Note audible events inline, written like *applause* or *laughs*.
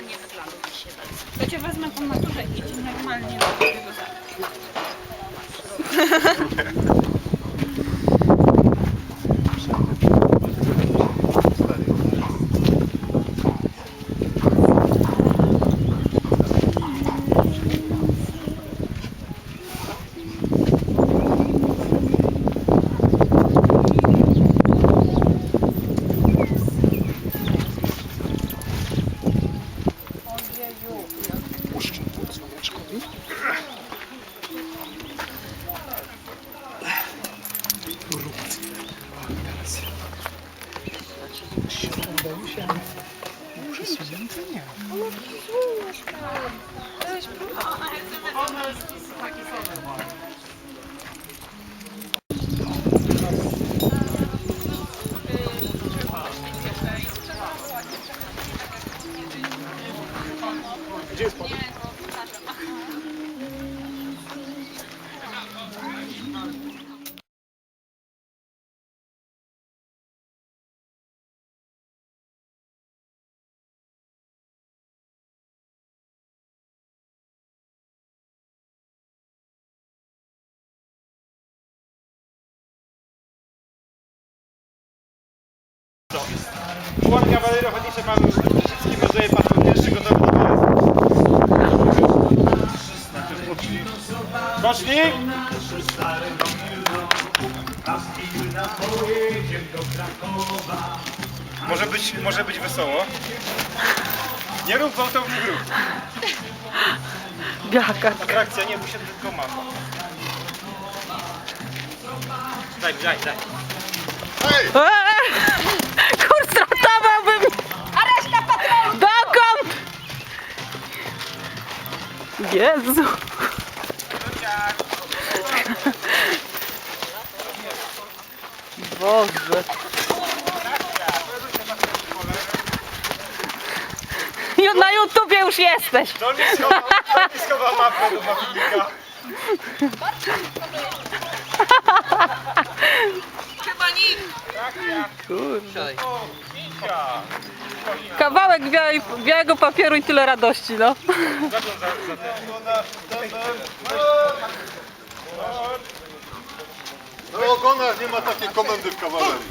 ładnie wygląda dzisiaj bardzo. To cię wezmę po maturze i ci normalnie na tego *laughs* zaraz. Układ kawalerii ochotniczy pan Wyszycki wyzuje pan pierwszy gotowy do wyjazdu. Pocznij! Może być, może być wesoło. Nie rób gwałtownych ruch. Białka. Atrakcja nie musi tylko mapa. Daj, daj, daj. Eee! Jezu. Boże. Ju- Na YouTubie już jesteś. Schowa mapę do mapnika. *laughs* Kawałek białej, białego papieru i tyle radości, no. Ten. No ogonach nie ma takiej komendy w kawalerii.